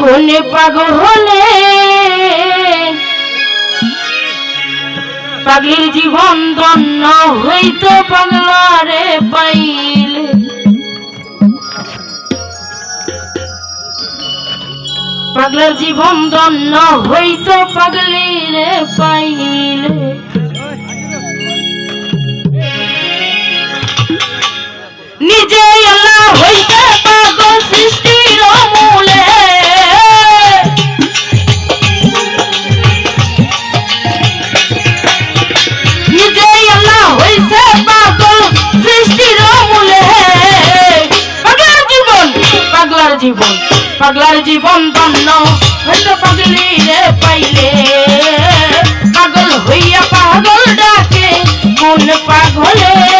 কোন পাগল হলে পাগলির জীবন দণ্ড হইতে পাগলারে পাইলে। পাগলার জীবন দণ্ড হইতে পাগলিরে পাইলে। নিজে আল্লাহ হই পাগলার জীবন পাগলার জীবন ধন্য। হইল পাগলি রে পাইলে। পাগল হইয়া পাগল ডাকে কোন পাগলে।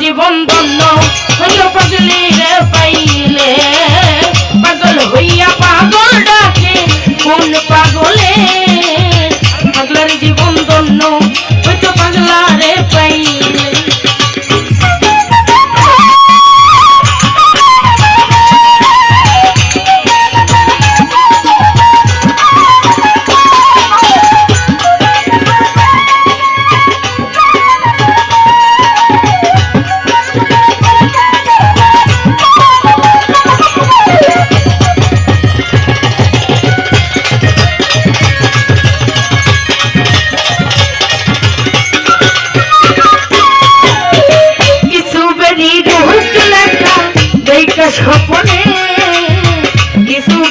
জীবন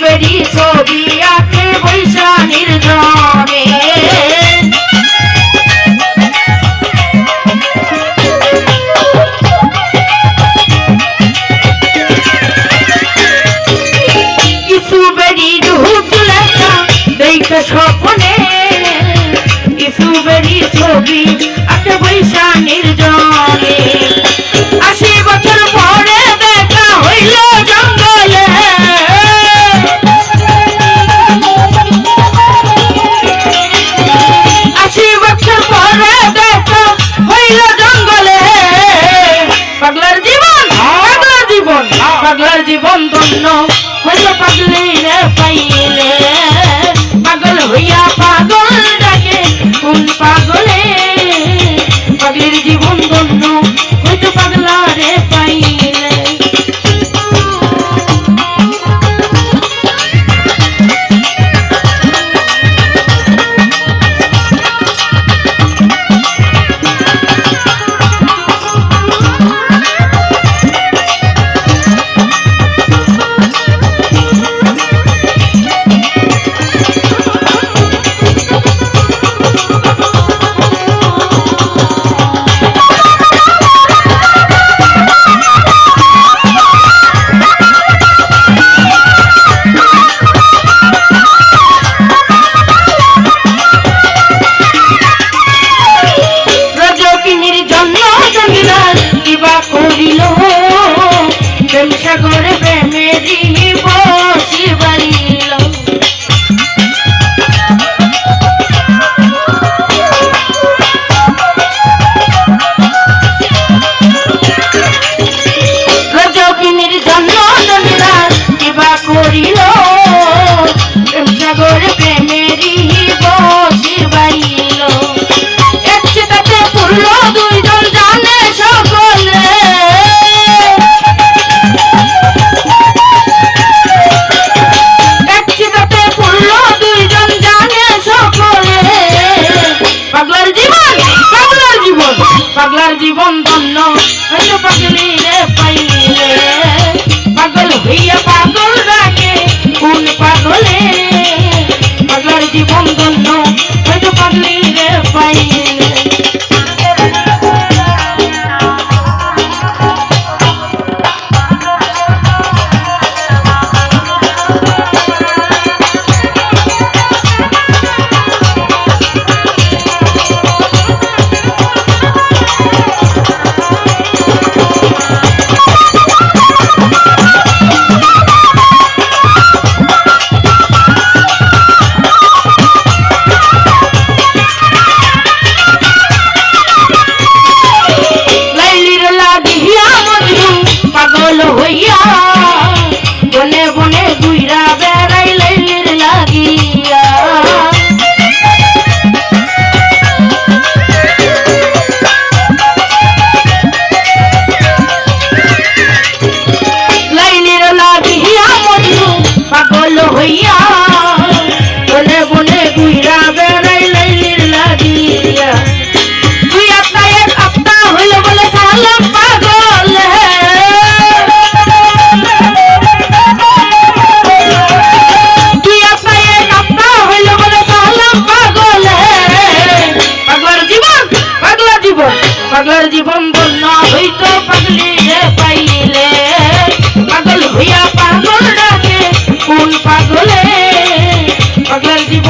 তেরি ছবি আঁকে বৈশা নির্জনে কিছু বেরি ঢুকলে দেখা স্বপ্নে। কিছু বেরি ছবি Thank you.